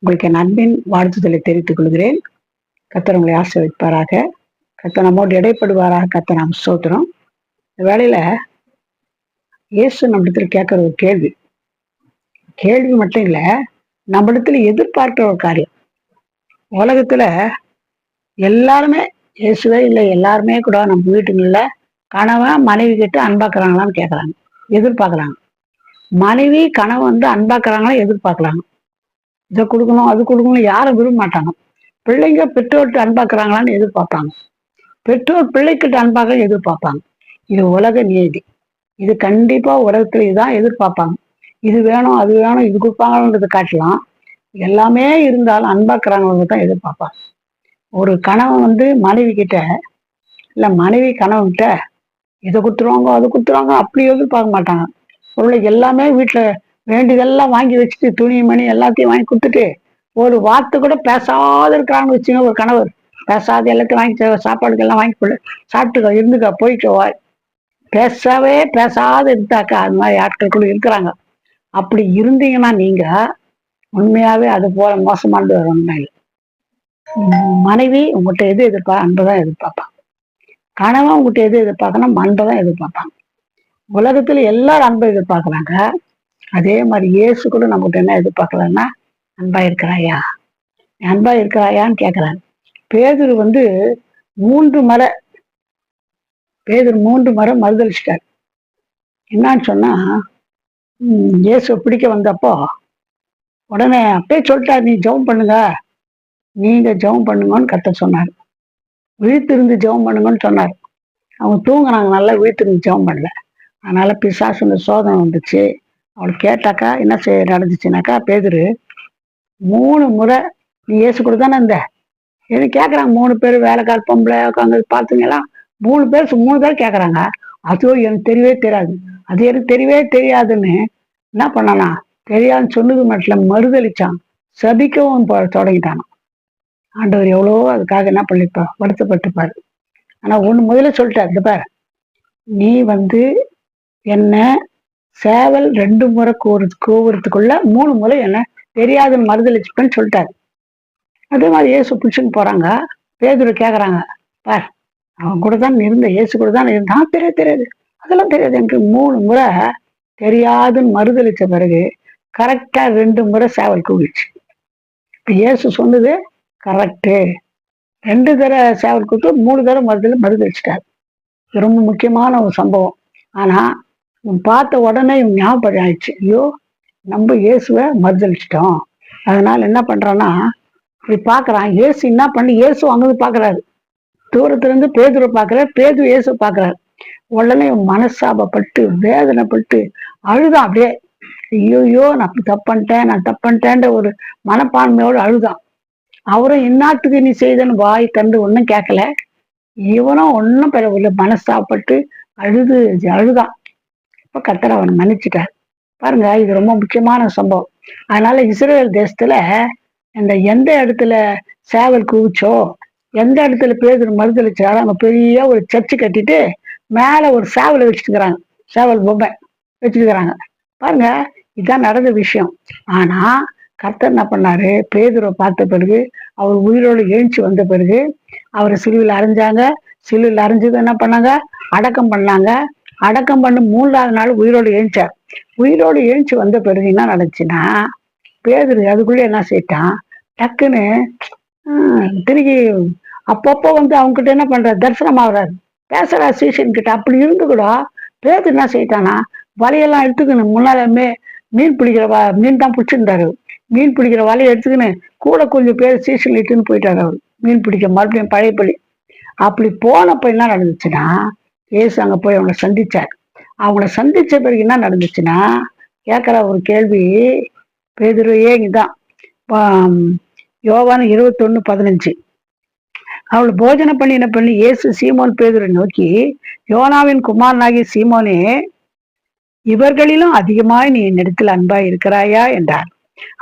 உங்களுக்கு என் அன்பின் வாழ்த்துதலை தெரிவித்துக் கொள்கிறேன். கத்தர் உங்களை ஆசீர்வதிப்பாராக. கத்தர் நம்மோடு இடைப்படுவாராக. கத்தர் நாம் சோத்துறோம் இந்த வேலையில இயேசு நம்மிடத்துல கேட்கிற ஒரு கேள்வி. கேள்வி மட்டும் இல்ல நம்மிடத்துல எதிர்பார்க்கிற ஒரு காரியம். உலகத்துல எல்லாருமே இயேசுவே இல்லை. எல்லாருமே கூட நம்ம வீட்டுங்களில் கணவன் மனைவி கிட்ட அன்பாக்குறாங்களான்னு கேட்குறாங்க எதிர்பார்க்குறாங்க மனைவி கணவன் வந்து அன்பாக்குறாங்களா எதிர்பார்க்குறாங்க இதை கொடுக்கணும் அது கொடுக்கணும் யாரும் விரும்ப மாட்டாங்க பிள்ளைங்க பெற்றோர்கிட்ட அன்பாக்குறாங்களான்னு எதிர்பார்ப்பாங்க. பெற்றோர் பிள்ளைக்கிட்ட அன்பாக எதிர்பார்ப்பாங்க. இது உலக நீதி. இது கண்டிப்பாக உலகத்துல இதுதான் எதிர்பார்ப்பாங்க. இது வேணும் அது வேணும் இது கொடுப்பாங்கன்றது காட்டலாம் எல்லாமே இருந்தாலும் அன்பாக்குறாங்க தான் எதிர்பார்ப்பாங்க. ஒரு கணவன் வந்து மனைவி கிட்ட இல்ல மனைவி கணவன் கிட்ட இதை கொடுத்துருவாங்க அது கொடுத்துருவாங்க அப்படி எதிர்பார்க்க மாட்டாங்க. பொருளை எல்லாமே வீட்டுல வேண்டியதெல்லாம் வாங்கி வச்சுட்டு துணி மணி எல்லாத்தையும் வாங்கி கொடுத்துட்டு ஒரு வார்த்தை கூட பேசாத இருக்கிறான்னு வச்சுங்க ஒரு கணவர். பேசாத எல்லாத்தையும் வாங்கி சா- சாப்பாடுக்கு எல்லாம் வாங்கி கொடு சாப்பிட்டுக்கோ இருந்துக்கா போயிட்டு வா. பேசவே பேசாத இருந்தாக்கா அது மாதிரி ஆட்கள் கூட இருக்கிறாங்க. அப்படி இருந்தீங்கன்னா நீங்க உண்மையாவே அது போல மோசமானது ஒரு இல்லை. மனைவி உங்கள்கிட்ட எது எதிர்பார்க்க அன்பை தான் எதிர்பார்ப்பாங்க கணவன் உங்கள்கிட்ட எது எதிர்பார்க்கணும் அன்பை தான் எதிர்பார்ப்பாங்க உலகத்துல எல்லாரும் அன்பை எதிர்பார்க்கறாங்க. அதே மாதிரி இயேசு கூட நம்மகிட்ட என்ன எதிர்பார்க்கலன்னா அன்பா இருக்கிறாயா? அன்பா இருக்கிறாயான்னு கேட்கிறாங்க பேதுரு வந்து மூன்று மர பேதுரு மூன்று மரம் மறுதளிச்சிட்டார் என்னன்னு சொன்னா இயேசு பிடிக்க வந்தப்போ உடனே அப்படியே சொல்லிட்டார் நீ ஜெபம் பண்ணுங்க. நீங்க ஜெபம் பண்ணுங்கன்னு கத்த சொன்னார். விழித்திருந்து ஜெபம் பண்ணுங்கன்னு சொன்னார். அவங்க தூங்கினாங்க நல்லா விழித்திருந்து ஜெபம் பண்ணல. அதனால பிசாசுன்ற சோதனை வந்துச்சு. அவளுக்கு கேட்டாக்கா என்ன செய்ய நடந்துச்சுனாக்கா பேதுரு மூணு முறை நீ இயேசு கூட தானே இருந்த? எது கேட்குறாங்க மூணு பேர் வேலைக்கார பொம்பளை உட்காந்து பார்த்தீங்களா மூணு பேர் மூணு பேர் கேட்குறாங்க அதோ எனக்கு தெரியவே தெரியாது. அது எனக்கு தெரியவே தெரியாதுன்னு என்ன பண்ணலாம்? தெரியாதுன்னு சொன்னது மட்டும் மறுதளிச்சான் சபிக்கவும் ப- தொடங்கிட்டான் ஆண்டவர் எவ்வளோ அதுக்காக என்ன பண்ணிப்பா வருத்தப்பட்டுப்பார் ஆனா ஒண்ணு முதல்ல சொல்லிட்டார் இந்த பாரு. நீ வந்து என்ன சேவல் ரெண்டு முறை கோரு கோவுறதுக்குள்ள மூணு முறை என்ன தெரியாதுன்னு மறுதளிச்சுப்பேன்னு சொல்லிட்டாரு. அதே மாதிரி ஏசு பிடிச்சுன்னு போறாங்க. பேதுரு கேக்குறாங்க பார் அவன் கூட தான் இருந்த இயேசு கூட தான் இருந்தான். தெரியாது தெரியாது. அதெல்லாம் தெரியாது. எனக்கு மூணு முறை தெரியாதுன்னு மறுதளிச்ச பிறகு கரெக்டா ரெண்டு முறை சேவல் கூவிச்சு இப்ப இயேசு சொன்னது கரெக்டு ரெண்டு தடவை சேவல் கொடுத்து மூணு தடவை மறுதலி மறுதளிச்சிட்டாரு இது ரொம்ப முக்கியமான ஒரு சம்பவம். ஆனால் இவன் பார்த்த உடனே இவன் ஞாபகம் ஆயிடுச்சு. ஐயோ நம்ம இயேசுவை மறுதளிச்சிட்டோம் அதனால என்ன பண்ணுறான்னா இப்படி பார்க்குறான். இயேசு என்ன பண்ணி இயேசு அங்கிருந்து பார்க்கறாரு. தூரத்துலேருந்து பேதுரை பார்க்குறாரு. பேது இயேசு பார்க்குறாரு. உடனே இவன் மனசாபப்பட்டு வேதனைப்பட்டு அழுதான் அப்படியே. ஐயோயோ நான் தப்பு பண்ணிட்டேன் நான் தப்பன்ட்டேன்ற ஒரு மனப்பான்மையோடு அழுதான். அவரும் இன்னாட்டுக்கு நீ செய்தன்னு வாய் கண்டு ஒன்றும் கேட்கல இவனும் ஒன்றும் பெறவில்லை. மனசாப்பட்டு அழுது அழுதான். இப்போ கத்தர் அவனை மன்னிச்சிட்டார். பாருங்க இது ரொம்ப முக்கியமான சம்பவம். அதனால இஸ்ரேல் தேசத்துல இந்த எந்த இடத்துல சேவல் குவிச்சோ எந்த இடத்துல பேதர் மறுதளிச்சாரோ அங்கே பெரிய ஒரு சர்ச்சு கட்டிட்டு மேலே ஒரு சேவலை வச்சுட்டுக்கிறாங்க சேவல் பொம்மை வச்சுட்டுக்கிறாங்க பாருங்க இதுதான் நடந்த விஷயம். ஆனால் கர்த்தர் என்ன பண்ணாரு? பேதுரை பார்த்த பிறகு அவர் உயிரோடு எழுச்சி வந்த பிறகு அவரை சிலுவில் அரைஞ்சாங்க. சிலுவில் அரைஞ்சது என்ன பண்ணாங்க? அடக்கம் பண்ணாங்க. அடக்கம் பண்ணி மூன்றாவது நாள் உயிரோடு எழுந்தார் உயிரோடு எழுச்சி வந்த பிறகு என்ன நடந்துச்சுன்னா பேதுரு அதுக்குள்ளே என்ன செய்யிட்டான் டக்குன்னு திரும்பி அப்பப்போ வந்து அவங்ககிட்ட என்ன பண்றாரு? தரிசனம் ஆகுறாரு. பேசுகிற சீசன் கிட்ட அப்படி இருந்து கூட பேதுரு என்ன செய்யிட்டானா வலையெல்லாம் எடுத்துக்கணும் முன்னாலுமே மீன் பிடிக்கிற மீன் தான் பிடிச்சிருந்தாரு. மீன் பிடிக்கிற வலையை எடுத்துக்கின்னு கூட கொஞ்சம் பேர் சீசன் இட்டுன்னு போயிட்டாரு அவர். மீன் பிடிக்க மறுபடியும் பழையபடி அப்படி போனப்ப என்ன நடந்துச்சுன்னா ஏசு அங்கே போய் அவங்கள சந்திச்சார். அவங்கள சந்திச்ச பிறகு என்ன நடந்துச்சுன்னா கேட்குற ஒரு கேள்வி பேதுருவே இங்கதான் யோவான இருபத்தொன்னு பதினஞ்சு. அவள் போஜன பண்ணின பண்ணி இயேசு சீமோன் பேதுரை நோக்கி யோனாவின் குமாரனாகிய சீமோனே இவர்களிலும் அதிகமாய் நீ என்னிடத்தில் அன்பாய் இருக்கிறாயா? என்றார்.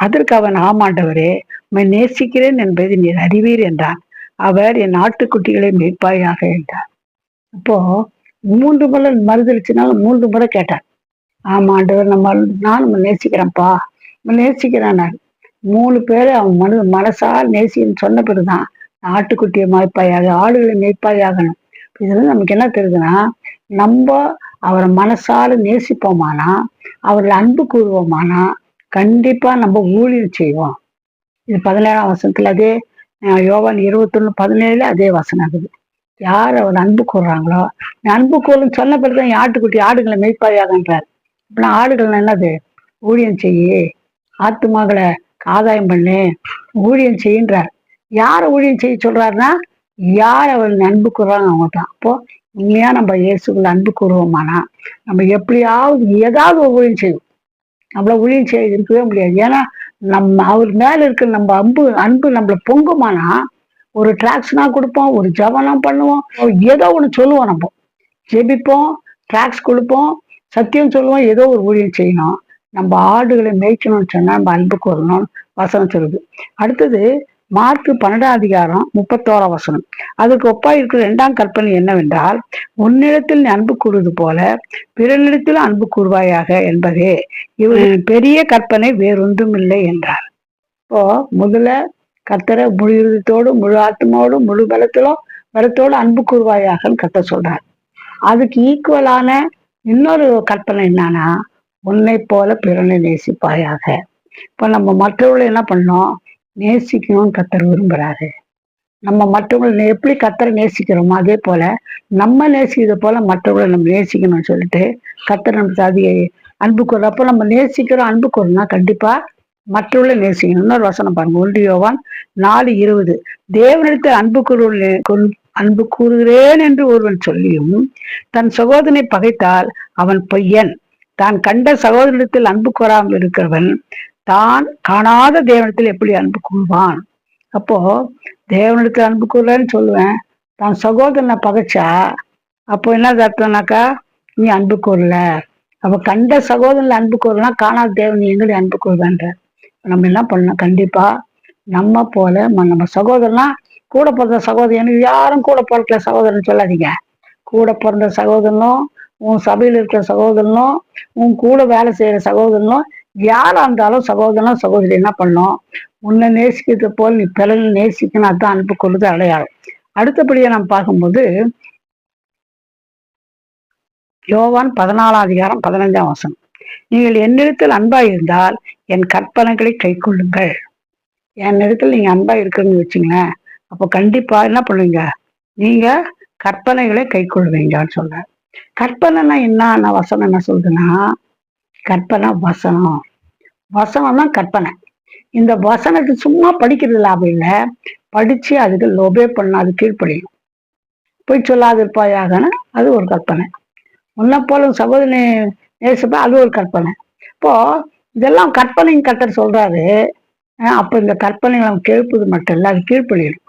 அதற்கு அவன் ஆமாண்டவரே உம்மை நேசிக்கிறேன் என்பதை நீர் அறிவீர் என்றான். அவர் என் ஆட்டுக்குட்டிகளை மேய்ப்பாயாக என்றார் அப்போ மூன்று முறை மறுதளிச்சுனாலும் மூன்று முறை கேட்டார் ஆமாண்டவர் நம்ம நான் நம்ம நேசிக்கிறேன்ப்பா. நம்ம நேசிக்கிறான் மூணு பேரை அவன் மனு மனசால் நேசின்னு சொன்ன பிறகுதான் ஆட்டுக்குட்டியை மேய்ப்பாயாக ஆடுகளை மேய்ப்பாயாகணும். இதுல நமக்கு என்ன தெரியுதுன்னா நம்ம அவரை மனசால நேசிப்போமானா அவர்களை அன்பு கூறுவோமானா கண்டிப்பா நம்ம ஊழியம் செய்வோம். இது பதினேழாம் வசனத்துல அதே யோவான் இருபத்தொன்னு பதினேழுல அதே வசனம் இருக்குது யார் அவர் அன்பு கூறுறாங்களோ அன்பு கூறுன்னு சொன்ன பிறகுதான் ஆட்டுக்குட்டி ஆடுகளை மெய்ப்பாயாகன்றார். அப்படின்னா ஆடுகள் என்னது? ஊழியம் செய்யு ஆத்துமாக்களை ஆதாயம் பண்ணு ஊழியம் செய்யுன்றார். யாரை ஊழியம் செய்ய சொல்றாருன்னா யார் அவர் அன்பு கூறுறாங்க அவங்க தான் அப்போ உண்மையா நம்ம இயேசுக்குள்ள அன்பு கூறுவோமானா நம்ம எப்படியாவது ஏதாவது ஒரு ஊழியம் செய்வோம். நம்மள ஊழியம் செய்ய இருக்கவே முடியாது. ஏன்னா நம்ம அவர் மேல இருக்கிற நம்ம அன்பு அன்பு நம்மள பொங்குமானா ஒரு டிராக்ஸ்னா கொடுப்போம் ஒரு ஜபனம் பண்ணுவோம் ஏதோ ஒண்ணு சொல்லுவோம் நம்ம. ஜெபிப்போம் டிராக்ஸ் கொடுப்போம் சத்தியம் சொல்லுவோம் ஏதோ ஒரு ஊழியம் செய்யணும். நம்ம ஆடுகளை மேய்க்கணும்னு சொன்னா நம்ம அன்புக்கு கூறணும் வசனம் சொல்லுது. அடுத்தது மார்க்கு பன்னெண்டாம் அதிகாரம் முப்பத்தோராம் வசனம். அதுக்கு ஒப்பா இருக்கிற இரண்டாம் கற்பனை என்னவென்றால் உன்னிடத்தில் நீ அன்பு கூறுவது போல பிறனிடத்தில் அன்பு கூறுவாயாக என்பதே. இவர் பெரிய கற்பனை வேறொன்றும் இல்லை என்றார். இப்போ முதல்ல கர்த்தரை முழு இருதத்தோடு முழு ஆத்மாவோடு முழு பலத்திலோ பலத்தோடு அன்பு கூறுவாயாகன்னு கத்த சொல்றார். அதுக்கு ஈக்குவலான இன்னொரு கற்பனை என்னன்னா உன்னை போல பிறனை நேசிப்பாயாக. இப்போ நம்ம மற்றவர்களை என்ன பண்ணோம் நேசிக்கணும்னு கத்தர் விரும்புறாரு. நம்ம மற்றவங்களை எப்படி கத்தரை நேசிக்கிறோமோ அதே போல நம்ம நேசிக்கிறது போல மற்றவங்களை நம்ம நேசிக்கணும்னு சொல்லிட்டு கத்தர் நமக்கு அதிக அன்பு கூறுற அப்போ நம்ம நேசிக்கிறோம் அன்பு கூறணும்னா கண்டிப்பா மற்றவர்களை நேசிக்கணும். இன்னொரு வசனம் பாருங்க. ஒன்று யோவான் நாலு இருபது. தேவனிடத்தில் அன்பு கூறு அன்பு கூறுகிறேன் என்று ஒருவன் சொல்லியும் தன் சகோதரனை பகைத்தால் அவன் பொய்யன். தான் கண்ட சகோதரத்தில் அன்பு கூறாமல் இருக்கிறவன் தான் காணாத தேவனத்தில் எப்படி அன்பு கூறுவான்? அப்போ தேவனிடத்தில் அன்பு கூறுறேன்னு சொல்லுவேன். தான் சகோதரனை பகைச்சா அப்போ என்ன அர்த்தம்னாக்கா நீ அன்பு கூறல. அப்ப கண்ட சகோதரன் அன்பு கூறலாம் காணாத தேவன் நீ எங்கடி அன்பு கூறுவேன்ற. நம்ம என்ன பண்ணலாம் கண்டிப்பா நம்ம போல நம்ம சகோதரனா கூட பிறந்த சகோதரன். எனக்கு யாரும் கூட பிறக்கல சகோதரன் சொல்லாதீங்க. கூட பிறந்த சகோதரனும் உன் சபையில் இருக்கிற சகோதரனும் உன் கூட வேலை செய்யற சகோதரனும் யாரா இருந்தாலும் சகோதரனா சகோதரி என்ன பண்ணும்? உன்னை நேசிக்கிறது போல் நீ பிறனை நேசிக்கணும் அதுதான் அன்பு கொள்ளுது அடையாளம். அடுத்தபடியாக நாம் பார்க்கும்போது யோவான் பதினாலாம் அதிகாரம் பதினஞ்சாம் வசனம். நீங்கள் என்னிடத்தில் அன்பாக இருந்தால் என் கற்பனைகளை கை கொள்ளுங்கள். என் இடத்துல நீங்க அன்பா இருக்குன்னு வச்சுங்களேன் அப்போ கண்டிப்பா என்ன பண்ணுவீங்க? நீங்க கற்பனைகளை கை கொள்வீங்கன்னு சொல்றேன். கற்பனைனா என்ன? வசனம் என்ன சொல்றதுன்னா கற்பனை வசனம். வசனம் தான் கற்பனை. இந்த வசனத்தை சும்மா படிக்கிறது லாபம் இல்லை. படிச்சு அதுக்கு லொபே பண்ண அது கீழ்ப்படியும். போய் சொல்லாது இருப்பாயாகனா அது ஒரு கற்பனை. உன்னை போல சகோதரி நேசப்ப அது ஒரு கற்பனை. இப்போ இதெல்லாம் கற்பனையும் கட்டர் சொல்றாரு. அப்போ அப்ப இந்த கற்பனைகளை அவன் கேட்பது மட்டும் இல்லை அது கீழ்ப்படியும்.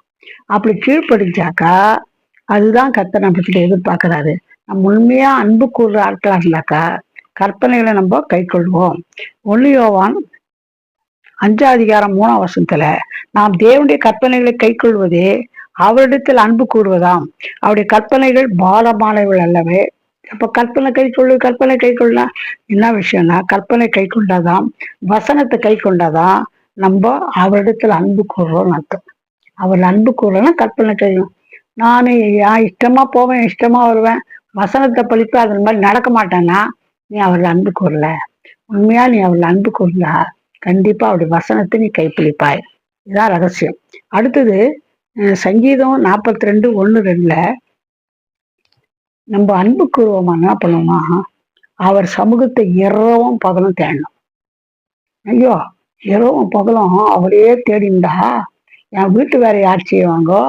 அப்படி கீழ்ப்படிச்சாக்கா அதுதான் கத்தர் நம்ம கிட்ட எதிர்பார்க்கறாரு. நம்ம உண்மையா அன்பு கூறுற ஆட்களா இருந்தாக்கா கற்பனைகளை நம்ம கை கொள்வோம் ஒல்லியோவான் அஞ்சாம் அதிகாரம் மூணாம் வசத்துல நாம் தேவனுடைய கற்பனைகளை கை கொள்வதே அவரிடத்தில் அன்பு கூறுவதாம். அவருடைய கற்பனைகள் பாலமானவர்கள் அல்லவே. அப்ப கற்பனை கை கொள்ளு கற்பனை கை கொள்ளா என்ன விஷயம்னா கற்பனை கை கொண்டாதான் வசனத்தை கை கொண்டாதான் நம்ம அவரிடத்துல அன்பு கூறுறோம்னு அர்த்தம். அவர் அன்பு கூறலன்னா கற்பனை செய்யும் நான் என் இஷ்டமா போவேன் இஷ்டமா வருவேன். வசனத்தை படிப்பேன் அதன் மாதிரி நடக்க மாட்டேன்னா நீ அவள் அன்பு கூறல உண்மையா நீ அவள் அன்பு கூறலா கண்டிப்பா அவருடைய வசனத்தை நீ கைப்பிடிப்பாய். இதான் ரகசியம். அடுத்தது சங்கீதம் நாற்பத்தி ரெண்டு ஒன்று ரெண்டுல நம்ம அன்பு கூறுவோமா என்ன பண்ணுவோமா? அவர் சமூகத்தை இரவும் பகலும் தேடணும். ஐயோ இரவும் பகலும் அவரையே தேடிண்டா? என் வீட்டு வேலை யார் செய்வாங்கோ?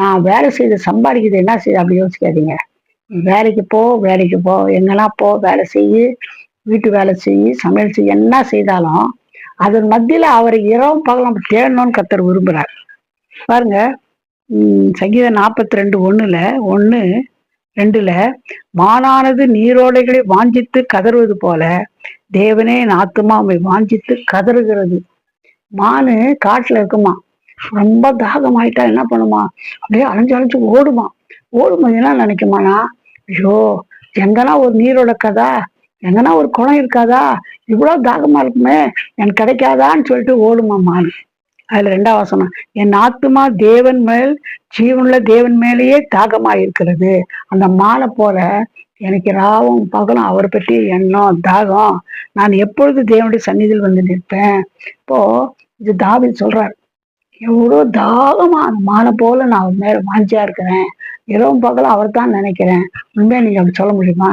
நான் வேலை செய்து சம்பாதிக்கிறது என்ன செய்ய? அப்படி யோசிக்காதீங்க. வேலைக்கு போ வேலைக்கு போ எங்கெல்லாம் போ வேலை செய்யு வீட்டு வேலை செய்யு சமையல் செய்ய என்ன செய்தாலும் அதன் மத்தியில் அவரை இரவும் பகலும் தேடணும்னு கத்தர் விரும்புகிறார் பாருங்க சங்கீதம் நாற்பத்தி ரெண்டு ஒன்றில் ஒன்று ரெண்டுல மானானது நீரோடைகளை வாஞ்சித்து கதறுவது போல தேவனே என் ஆத்துமா வாஞ்சித்து கதறுகிறது. மானு காட்டுல இருக்குமா ரொம்ப தாகமாயிட்டா என்ன பண்ணுமா அப்படியே அலைஞ்சு அலைஞ்சு ஓடுமா. ஓடும்போது என்ன நினைக்குமானா? ஐயோ எங்கன்னா ஒரு நீரோட கதா? எங்கன்னா ஒரு குளம் இருக்காதா? இவ்வளவு தாகமா இருக்குமே எனக்கு கிடைக்காதான்னு சொல்லிட்டு ஓடுமா மான் அதுல ரெண்டாவது வசனம். என் ஆத்துமா தேவன் மேல் ஜீவனுள்ள தேவன் மேலேயே தாகமா இருக்கிறது அந்த மாலை போல எனக்கு ராவும் பகலும் அவரை பற்றி எண்ணம் தாகம்? நான் எப்பொழுது தேவனுடைய சந்நிதியில் வந்து நிற்பேன்? இப்போ இது தாவி சொல்றார். எவ்வளோ தாகமா அந்த மானை போல நான் அவர் மேல வாஞ்சியா இருக்கிறேன்? இரவும் பகலும் அவர் தான் நினைக்கிறேன். உண்மையா நீங்க அப்படி சொல்ல முடியுமா?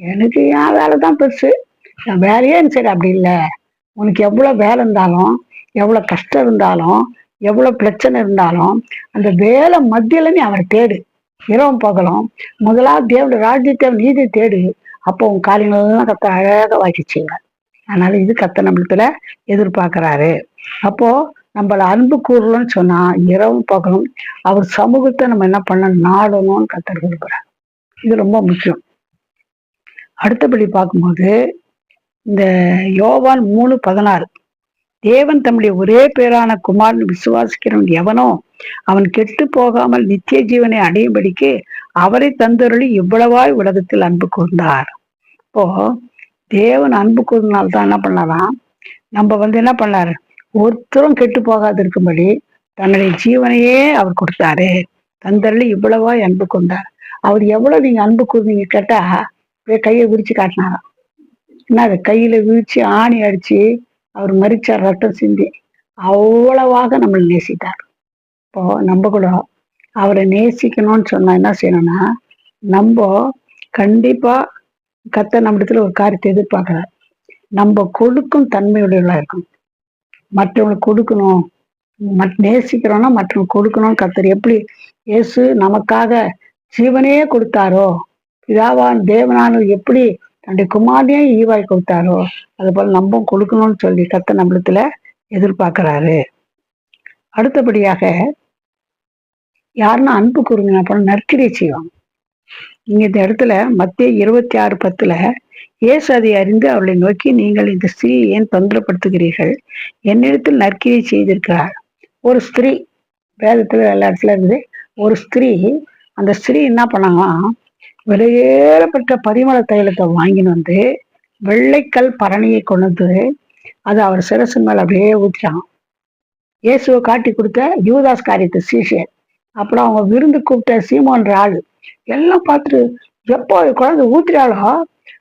எனக்கு என் வேலை தான் பெருசு. என் வேலையே சரி அப்படி இல்லை. உனக்கு எவ்வளோ வேலை இருந்தாலும் எவ்வளோ கஷ்டம் இருந்தாலும் எவ்வளோ பிரச்சனை இருந்தாலும் அந்த வேலை மத்தியில நீ அவரை தேடு. இரவும் பகலும் முதலாவது தேவனுடைய ராஜ்யத்தை நீதி தேடு. அப்போ உன் காரியங்கள்லாம் கத்த அழகாக வாக்கி செய்வார் அதனால இது கத்த நம்மளத்துல எதிர்பார்க்கிறாரு. அப்போ நம்மளை அன்பு கூறலன்னு சொன்னா இரவும் பகலும் அவர் சமூகத்தை நம்ம என்ன பண்ண நாடணும்னு கத்தர் கொடுக்குறார் இது ரொம்ப முக்கியம். அடுத்தபடி பார்க்கும்போது இந்த யோவான் மூணு பதினாறு. தேவன் தம்முடைய ஒரே பேரான குமாரன் விசுவாசிக்கிறவன் எவனோ அவன் கெட்டு போகாமல் நித்திய ஜீவனை அடையும்படிக்கு அவரை தந்தருளி இவ்வளவாய் உலகத்தில் அன்பு கூர்ந்தார். இப்போ தேவன் அன்பு கூர்ந்தனால்தான் என்ன பண்ணாராம் நம்ம வந்து என்ன பண்ணாரு? ஒருத்தரும் கெட்டு போகாது இருக்கும்படி தன்னுடைய ஜீவனையே அவர் கொடுத்தாரு. தந்தருளி இவ்வளவா அன்பு கொண்டார். அவர் எவ்வளவு நீங்க அன்பு கூர்ந்தீங்க கேட்டா கையை விரிச்சு காட்டினாராம். என்ன அது? கையில விரிச்சு ஆணி அடிச்சு அவர் மறிச்சார் ரத்தம் சிந்தி. அவ்வளவாக நம்மளை நேசித்தார். இப்போ நம்ம கூட அவரை நேசிக்கணும்னு சொன்னா என்ன செய்யணும்னா நம்ம கண்டிப்பா கத்த நம்மிடத்துல ஒரு காரியத்தை எதிர்பார்க்கிறார். நம்ம கொடுக்கும் தன்மையுடையவளா இருக்கும் மற்றவங்களுக்கு கொடுக்கணும். மட் நேசிக்கிறோம்னா மற்றவங்க கொடுக்கணும்னு கத்தர் எப்படி இயேசு நமக்காக ஜீவனையே கொடுத்தாரோ பிதாவான் தேவனானு எப்படி தன்னுடைய குமாரனையே ஈவாய் கொடுத்தாரோ அது போல நம்பும் கொடுக்கணும்னு சொல்லி கத்த நம்மளத்துல எதிர்பார்க்கிறாரு. அடுத்தபடியாக யாருன்னா அன்பு கூறுங்க அப்புறம் நற்கிரை செய்வாங்க. இங்க இந்த இடத்துல மத்திய இருபத்தி ஆறு பத்துல இயேசு அதை அறிந்து அவளை நோக்கி நீங்கள் இந்த ஸ்திரீ ஏன் தொந்தரப்படுத்துகிறீர்கள்? என்னிடத்தில் நற்கிரியை செய்திருக்கிறார். ஒரு ஸ்திரீ வேதத்துல எல்லா இடத்துல இருந்து ஒரு ஸ்திரீ அந்த ஸ்திரீ என்ன பண்ணாங்கன்னா விலையேறப்பட்ட பரிமள தைலத்தை வாங்கின்னு வந்து வெள்ளைக்கல் பரணியை கொண்டு வந்து அது அவர் சிரசு மேல அப்படியே ஊற்றிட்டாங்க இயேசுவை காட்டி கொடுத்த யூதாஸ் காரியத்தை சீஷர் அப்புறம் அவங்க விருந்து கூப்பிட்ட சீமோன்ற ஆள் எல்லாம் பார்த்துட்டு எப்போ குழந்தை ஊத்துறாளோ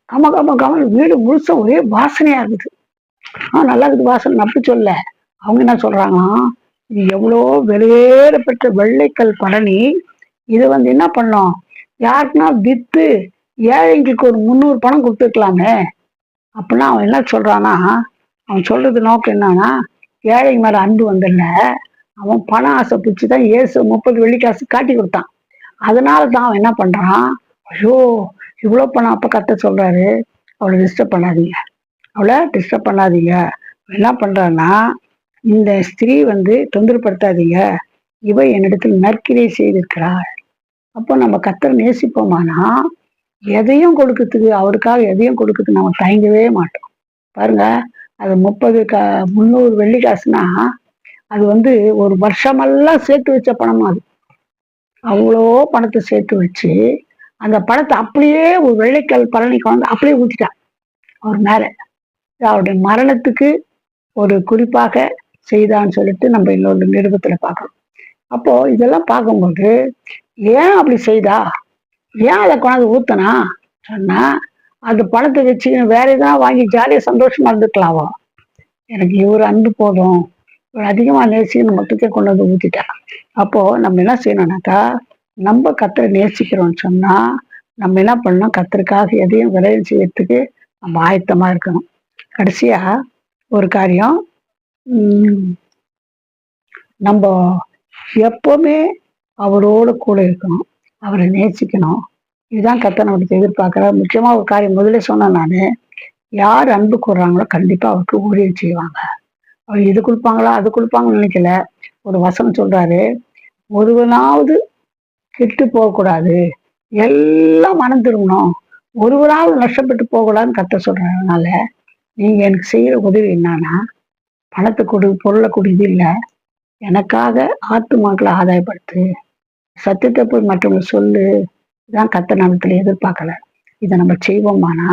கம கம கமல் வீடு முழுச ஒரே வாசனையா இருக்குது. ஆ நல்லா இருக்குது வாசனை. நப்பி சொல்ல. அவங்க என்ன சொல்றாங்கன்னா இது எவ்வளோ வெளியேறப்பட்ட வெள்ளைக்கல் பழனி இது வந்து என்ன பண்ணோம்? யாருக்குன்னா வித்து ஏழைங்களுக்கு ஒரு முந்நூறு பணம் கொடுத்துருக்கலாமே அப்படின்னா அவன் என்ன சொல்றானா அவன் சொல்றது நோக்கம் என்னன்னா ஏழை மேல அன்பு வந்துடல அவன் பணம் ஆசை பிடிச்சி தான் ஏசு முப்பது வெள்ளிக்காசு காட்டி கொடுத்தான். அதனால தான் அவன் என்ன பண்றான்? ஐயோ இவ்வளோ பணம் அப்போ கத்த சொல்கிறாரு அவளை டிஸ்டர்ப் பண்ணாதீங்க. அவளை டிஸ்டர்ப் பண்ணாதீங்க. என்ன பண்ணுறான்னா இந்த ஸ்திரீ வந்து தொந்தரப்படுத்தாதீங்க இவ என்னிடத்தில் நற்கிரை செய்திருக்கிறாள். அப்போ நம்ம கத்தர் நேசிப்போமானா எதையும் கொடுக்கறதுக்கு அவருக்காக எதையும் கொடுக்குறதுக்கு நம்ம தயங்கவே மாட்டோம். பாருங்க அது முப்பது க முந்நூறு வெள்ளி காசுனா அது வந்து ஒரு வருஷமெல்லாம் சேர்த்து வச்ச பணம் அது. அவ்வளோ பணத்தை சேர்த்து வச்சு அந்த பழத்தை அப்படியே ஒரு வெள்ளைக்கல் பழனி வந்து அப்படியே ஊற்றிட்டான் அவர் மேல. அவருடைய மரணத்துக்கு ஒரு குறிப்பாக செய்தான்னு சொல்லிட்டு நம்ம இன்னொரு நிருபத்துல பார்க்கணும் அப்போ இதெல்லாம் பார்க்கும்போது ஏன் அப்படி செய்தா? ஏன் அதை கொண்டாந்து ஊத்தனா? சொன்னா அந்த பணத்தை வச்சுக்கணும் வேற எதாவது வாங்கி ஜாலியாக சந்தோஷமா இருந்துக்கலாவோ எனக்கு இவர் அன்பு போதும். இவர் அதிகமா நேசிக்கணும் மொத்தத்தை கொண்டு வந்து ஊத்திட்டா. அப்போ நம்ம என்ன செய்யணும்னாக்கா நம்ம கத்தரை நேசிக்கிறோம்னு சொன்னா நம்ம என்ன பண்ணணும்? கத்தருக்காக எதையும் விளையம் செய்யறதுக்கு நம்ம ஆயத்தமா இருக்கணும். கடைசியா ஒரு காரியம் உம் நம்ம எப்பவுமே அவரோட கூட இருக்கணும். அவரை நேசிக்கணும். இதுதான் கத்த நம்மளுக்கு எதிர்பார்க்குற. முக்கியமா ஒரு காரியம் முதல்ல சொன்னேன் நான். யார் அன்பு கூறுறாங்களோ கண்டிப்பா அவருக்கு ஊழியம் செய்வாங்க. அவர் இது கொடுப்பாங்களா அது கொடுப்பாங்கன்னு நினைக்கல. ஒரு வசனம் சொல்றாரு ஒருவனாவது கெட்டு போகக்கூடாது. எல்லாம் மனம் திரும்பணும். ஒருவராவது நஷ்டப்பட்டு போகக்கூடாதுன்னு கத்த சொல்றதுனால நீங்க எனக்கு செய்யற உதவி என்னன்னா பணத்தை கொடு பொருளை கொடு இது இல்லை. எனக்காக ஆத்துமாக்களை ஆதாயப்படுத்து. சத்தியத்தை போய் மற்றவங்களுக்கு சொல்லு. இதான் கத்த நாமத்துல எதிர்பார்க்கல. இதை நம்ம செய்வோமானா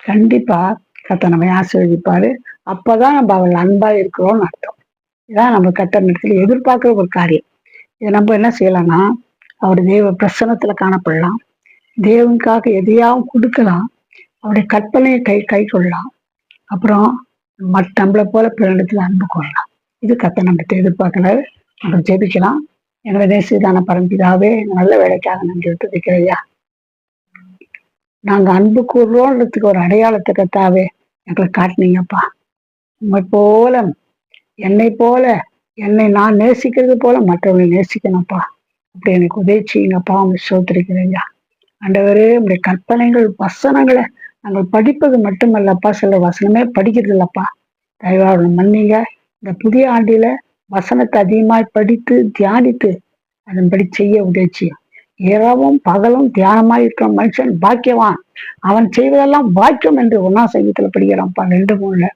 கண்டிப்பா கத்த நம்ம ஆசீர்வதிப்பாரு. அப்பதான் நம்ம அவள் அன்பா இருக்கிறோம்னு அர்த்தம். இதான் நம்ம கத்த நேரத்தில் எதிர்பார்க்குற ஒரு காரியம். இதை நம்ம என்ன செய்யலாம்னா அவர் தேவ பிரசனத்துல காணப்படலாம். தேவனுக்காக எதையாவும் கொடுக்கலாம். அவருடைய கற்பனையை கை கை கொள்ளலாம். அப்புறம் மற்ற நம்மளை போல பிறனிடத்துல அன்பு கொள்ளலாம். இது கத்தை நம்ம எதிர்பார்க்கிறாரு. நம்ம ஜெபிக்கலாம். எங்களை தேசியதான பரம்பிதாவே நல்ல வேலைக்காக நன்றி துதிக்கிறையா நாங்க அன்பு கூறுறோன்றதுக்கு ஒரு அடையாளத்தை கத்தாவே எங்களை காட்டினீங்கப்பா. உண்மை போல என்னை போல என்னை நான் நேசிக்கிறது போல மற்றவர்களை நேசிக்கணும்ப்பா. அப்படி எனக்கு உதவி செய்யுங்கப்பா உங்க சோத்திருக்கிறேங்க ஆண்டவரே உங்களுடைய கற்பனைகள் வசனங்களை நாங்கள் படிப்பது மட்டுமல்லப்பா சில வசனமே படிக்கிறது இல்லப்பா தயவாக மன்னிங்க. இந்த புதிய ஆண்டில வசனத்தை அதிகமாய் படித்து தியானித்து அதன்படி செய்ய உதவி இரவும் பகலும் தியானமாய் இருக்கிற மனுஷன் பாக்கியவான். அவன் செய்வதெல்லாம் பாக்கியம் என்று ஒன்னா சங்கீதத்துல படிக்கிறான்ப்பா. ரெண்டு மூணுல.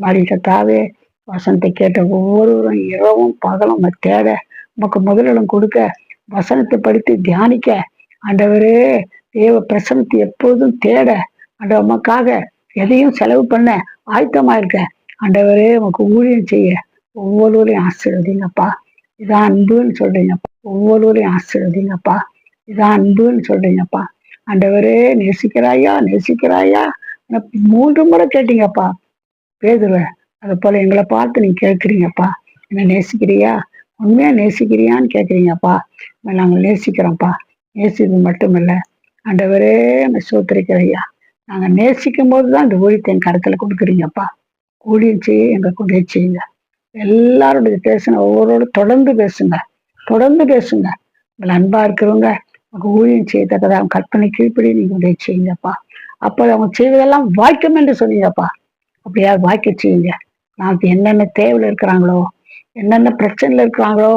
மாறிக்கத்தாவே வசனத்தை கேட்ட ஒவ்வொருவரும் இரவும் பகலும் உம்மை தேட நமக்கு முதலிடம் கொடுக்க வசனத்தை படித்து தியானிக்க. ஆண்டவரே தேவ பிரசனத்தை எப்போதும் தேட. ஆண்டவர் உமக்காக எதையும் செலவு பண்ண ஆயத்தமா இருக்க. ஆண்டவரே உமக்கு ஊழியம் செய்ய ஒவ்வொருவரையும் ஆசீர்வதிங்கப்பா. இதான் அன்புன்னு சொல்றீங்கப்பா. ஒவ்வொருவரையும் ஆசீர்வதிங்கப்பா. இதான் அன்புன்னு சொல்றீங்கப்பா. ஆண்டவரே நேசிக்கிறாயா? நேசிக்கிறாயா? மூன்று முறை கேட்டீங்கப்பா. பேதுருவேன் அது போல எங்களை பார்த்து நீங்க கேட்குறீங்கப்பா. என்ன நேசிக்கிறியா? உண்மையா நேசிக்கிறியான்னு கேட்குறீங்கப்பா நாங்கள் நேசிக்கிறோம்ப்பா. நேசிக்கிறது இல்லை ஆண்டவரே சோத்திரிக்கிறையா நாங்கள் நேசிக்கும் போது தான் இந்த ஊழியத்தை என் கருத்தில் கொடுக்குறீங்கப்பா. ஊழியம் செய்ய எங்கள் கொண்டு செய்யுங்க. எல்லாரோட பேசுங்க. ஒவ்வொருவரோட தொடர்ந்து பேசுங்க. தொடர்ந்து பேசுங்க. உங்களை அன்பாக இருக்கிறவங்க உங்கள் ஊழியம் செய்யத்தக்கதை அவங்க கற்பனை கீழ்ப்படி நீங்கள் உதவி செய்யுங்கப்பா. அப்போ அவங்க செய்வதெல்லாம் வாய்க்கும் என்று சொன்னீங்கப்பா. அப்படியா வாய்க்க செய்யுங்க? நாளைக்கு என்னென்ன தேவையில் இருக்கிறாங்களோ என்னென்ன பிரச்சனையில் இருக்கிறாங்களோ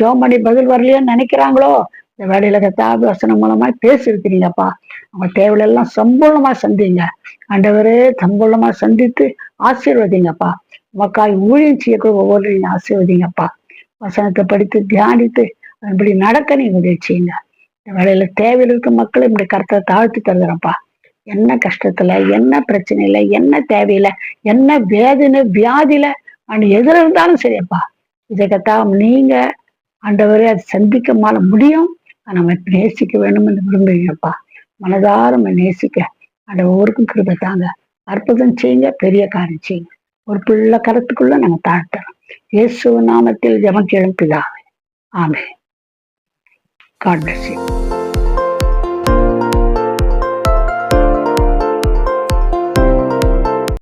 ஜோமணி பதில் வரலையோன்னு நினைக்கிறாங்களோ இந்த வேலையில கத்தாபி வசனம் மூலமா பேசியிருக்கிறீங்கப்பா. அவங்க தேவையெல்லாம் சம்பூர்ணமா சந்திங்க. ஆண்டவரே சம்பூர்ணமா சந்தித்து ஆசீர்வதிங்கப்பா. உமக்காய் ஊழியம் செய்யக்கூடிய ஒவ்வொரு நீங்க ஆசீர்வதிங்கப்பா. வசனத்தை படித்து தியானித்து அதன்படி நடக்க நீங்க உதவி செய்யுங்க. இந்த வேலையில தேவையில் இருக்க மக்களை இப்படி கருத்தை தாழ்த்தி தருகிறப்பா என்ன கஷ்டத்துல என்ன பிரச்சனையில என்ன தேவையில என்ன வேதனை வியாதியில அண்ட் எதுல இருந்தாலும் சரிப்பா இதை கத்தா நீங்க ஆண்டவரே அதை சந்திக்க மாற முடியும் நம்ம நேசிக்க வேணும் என்று விரும்புவீங்கப்பா மனதார நம்ம நேசிக்க. அந்த ஊருக்கும் கிருபை தாங்க. அற்புதம் செய்யுங்க பெரிய காரியம் செய்யுங்க. ஒரு பிள்ளை கருத்துக்குள்ள நாங்க தாழ்த்துறோம் இயேசு நாமத்தில் ஜெபம் பிதாவே. ஆமே காட் பிளஸ் யூ